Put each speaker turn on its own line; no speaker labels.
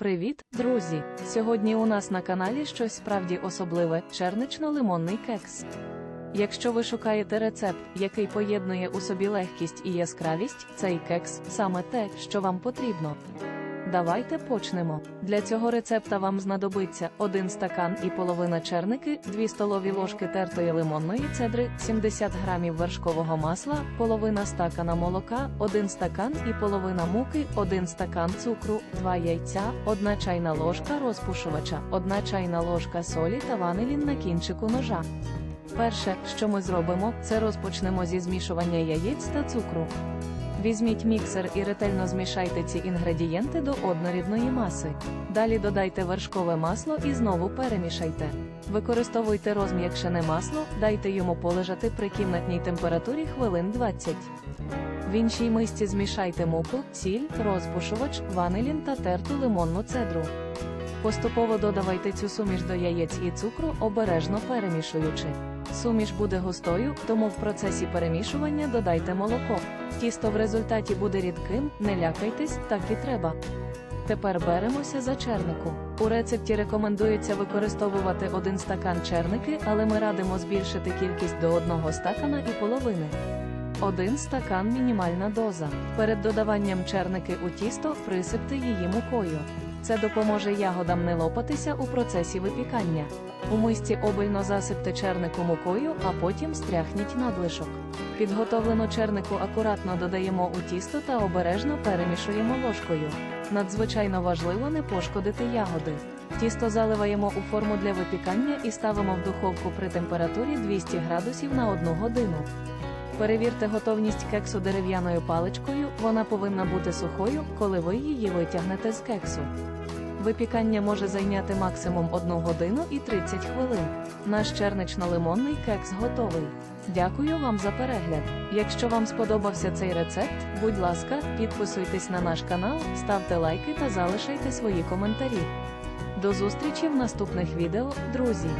Привіт, друзі! Сьогодні у нас на каналі щось справді особливе чернично-лимонний кекс. Якщо ви шукаєте рецепт, який поєднує у собі легкість і яскравість, цей кекс саме те, що вам потрібно. Давайте почнемо. Для цього рецепта вам знадобиться 1 стакан і половина черники, 2 столові ложки тертої лимонної цедри, 70 грамів вершкового масла, половина стакана молока, 1 стакан і половина муки, 1 стакан цукру, 2 яйця, 1 чайна ложка розпушувача, 1 чайна ложка солі та ванилін на кінчику ножа. Перше, що ми зробимо, це розпочнемо зі змішування яєць та цукру. Візьміть міксер і ретельно змішайте ці інгредієнти до однорідної маси. Далі додайте вершкове масло і знову перемішайте. Використовуйте розм'якшене масло, дайте йому полежати при кімнатній температурі хвилин 20. В іншій мисці змішайте муку, сіль, розпушувач, ванилін та терту лимонну цедру. Поступово додавайте цю суміш до яєць і цукру, обережно перемішуючи. Суміш буде густою, тому в процесі перемішування додайте молоко. Тісто в результаті буде рідким, не лякайтесь, так і треба. Тепер беремося за чернику. У рецепті рекомендується використовувати один стакан черники, але ми радимо збільшити кількість до одного стакана і половини. Один стакан мінімальна доза. Перед додаванням черники у тісто присипте її мукою. Це допоможе ягодам не лопатися у процесі випікання. У мисці обильно засипте чернику мукою, а потім стряхніть надлишок. Підготовлену чернику акуратно додаємо у тісто та обережно перемішуємо ложкою. Надзвичайно важливо не пошкодити ягоди. Тісто заливаємо у форму для випікання і ставимо в духовку при температурі 200 градусів на 1 годину. Перевірте готовність кексу дерев'яною паличкою, вона повинна бути сухою, коли ви її витягнете з кексу. Випікання може зайняти максимум 1 годину і 30 хвилин. Наш чернично-лимонний кекс готовий. Дякую вам за перегляд. Якщо вам сподобався цей рецепт, будь ласка, підписуйтесь на наш канал, ставте лайки та залишайте свої коментарі. До зустрічі в наступних відео, друзі!